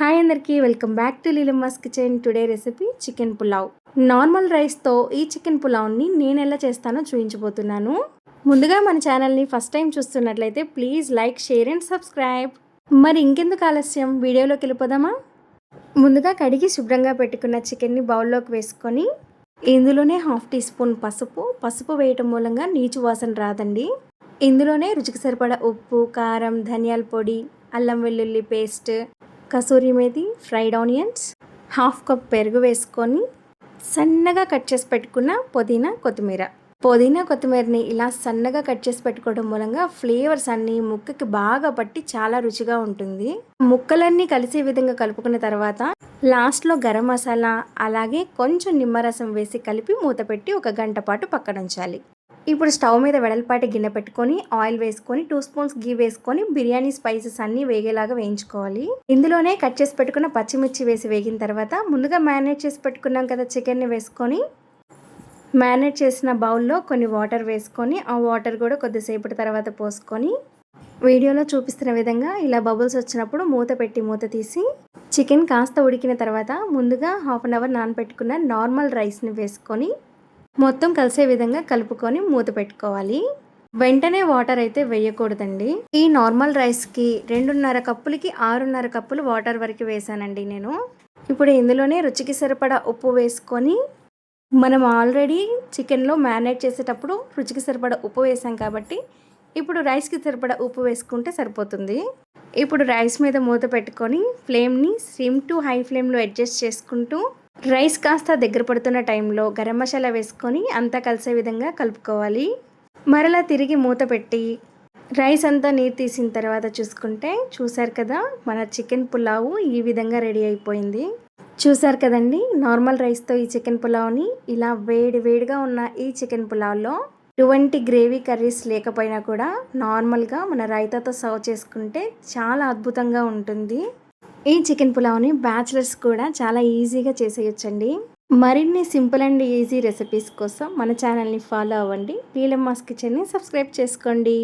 Hi అందరికీ welcome back to Leelamma's kitchen. Today recipe chicken pulao. Normal రైస్తో ఈ chicken పులావ్ని నేను ఎలా చేస్తానో చూపించబోతున్నాను. ముందుగా మన ఛానల్ని ఫస్ట్ టైం చూస్తున్నట్లయితే please like share and subscribe. మరి ఇంకెందుకు ఆలస్యం? వీడియోలోకి వెళ్ళిపోదామా? ముందుగా కడిగి శుభ్రంగా పెట్టుకున్న చికెన్ని బౌల్లోకి వేసుకొని ఇందులోనే హాఫ్ టీ స్పూన్ పసుపు. పసుపు వేయటం మూలంగా నీచు వాసన రాదండి. ఇందులోనే రుచికి సరిపడా ఉప్పు కారం ధనియాల పొడి అల్లం వెల్లుల్లి paste kasuri methi fried onions half cup పెరుగు వేసుకొని సన్నగా కట్ చేసి పెట్టుకున్న పుదీనా కొత్తిమీర. పుదీనా కొత్తిమీరని ఇలా సన్నగా కట్ చేసి పెట్టుకోవడం మూలంగా ఫ్లేవర్స్ అన్నీ ముక్కకి బాగా పట్టి చాలా రుచిగా ఉంటుంది. ముక్కలన్నీ కలిసే విధంగా కలుపుకున్న తర్వాత లాస్ట్లో గరం మసాలా అలాగే కొంచెం నిమ్మరసం వేసి కలిపి మూత పెట్టి ఒక గంట పాటు పక్కన ఉంచాలి. ఇప్పుడు స్టవ్ మీద వెడల్పాటి గిన్నె పెట్టుకొని ఆయిల్ వేసుకొని టూ స్పూన్స్ గీ వేసుకొని బిర్యానీ స్పైసెస్ అన్నీ వేగేలాగా వేయించుకోవాలి. ఇందులోనే కట్ చేసి పెట్టుకున్న పచ్చిమిర్చి వేసి వేగిన తర్వాత ముందుగా మ్యారినేట్ చేసి పెట్టుకున్నాం కదా చికెన్ని వేసుకొని మ్యారినేట్ చేసిన బౌల్లో కొన్ని వాటర్ వేసుకొని ఆ వాటర్ కూడా కొద్దిసేపటి తర్వాత పోసుకొని వీడియోలో చూపిస్తున్న విధంగా ఇలా బబుల్స్ వచ్చినప్పుడు మూత పెట్టి మూత తీసి చికెన్ కాస్త ఉడికిన తర్వాత ముందుగా హాఫ్ అన్ అవర్ నానబెట్టుకున్న నార్మల్ రైస్ని వేసుకొని మొత్తం కలిసే విధంగా కలుపుకొని మూత పెట్టుకోవాలి. వెంటనే వాటర్ అయితే వేయకూడదండి. ఈ నార్మల్ రైస్కి రెండున్నర కప్పులకి ఆరున్నర కప్పులు వాటర్ వరకు వేసానండి నేను. ఇప్పుడు ఇందులోనే రుచికి సరిపడా ఉప్పు వేసుకొని మనం ఆల్రెడీ చికెన్లో మ్యారినేట్ చేసేటప్పుడు రుచికి సరిపడా ఉప్పు వేసాం కాబట్టి ఇప్పుడు రైస్కి సరిపడా ఉప్పు వేసుకుంటే సరిపోతుంది. ఇప్పుడు రైస్ మీద మూత పెట్టుకొని ఫ్లేమ్ని సిమ్ టు హై ఫ్లేమ్లో అడ్జస్ట్ చేసుకుంటూ రైస్ కాస్త దగ్గర పడుతున్న టైంలో గరం మసాలా వేసుకొని అంతా కలిసే విధంగా కలుపుకోవాలి. మరలా తిరిగి మూత పెట్టి రైస్ అంతా నీరు తీసిన తర్వాత చూసుకుంటే చూసారు కదా మన చికెన్ పులావు ఈ విధంగా రెడీ అయిపోయింది. చూసారు కదండి నార్మల్ రైస్తో ఈ చికెన్ పులావ్ని ఇలా వేడి వేడిగా ఉన్న ఈ చికెన్ పులావ్లో ఎటువంటి గ్రేవీ కర్రీస్ లేకపోయినా కూడా నార్మల్గా మన రైతాతో సర్వ్ చేసుకుంటే చాలా అద్భుతంగా ఉంటుంది. ఈ చికెన్ పులావ్ని బ్యాచిలర్స్ కూడా చాలా ఈజీగా చేసేయచ్చండి. మరిన్ని సింపుల్ అండ్ ఈజీ రెసిపీస్ కోసం మన ఛానల్ని ఫాలో అవ్వండి. నీలమ్మాస్ కిచెన్ని సబ్స్క్రైబ్ చేసుకోండి.